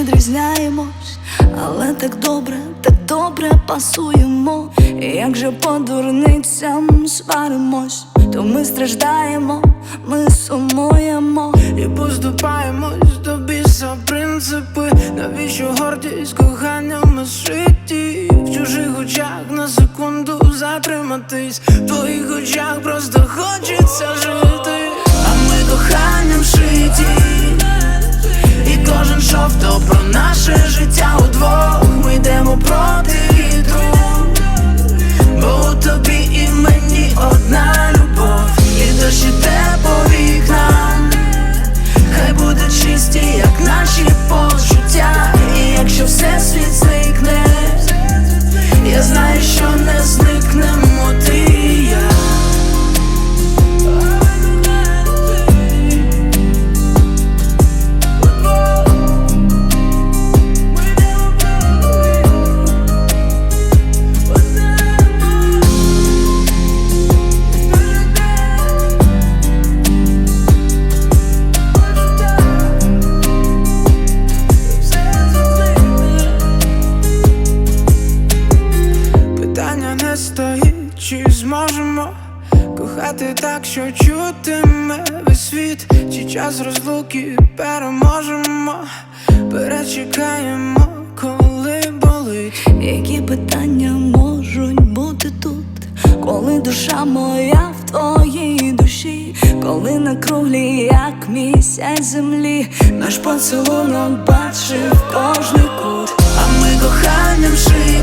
відрізняємось, але так добре, так добре пасуємо. Як же по дурницям сваримось, то ми страждаємо, ми сумуємо. І поступаємось до біса принципи Навіщо гордість коханням житті В чужих очах на секунду затриматись В твоїх очах просто чи зможемо кохати так, що чутиме весь світ, чи час розлуки переможемо, перечекаємо, коли болить. Які питання можуть бути тут, коли душа моя в твоїй душі, коли на круглі, як місяць землі, наш поцілунок бачив кожний кут. А ми коханням шиті,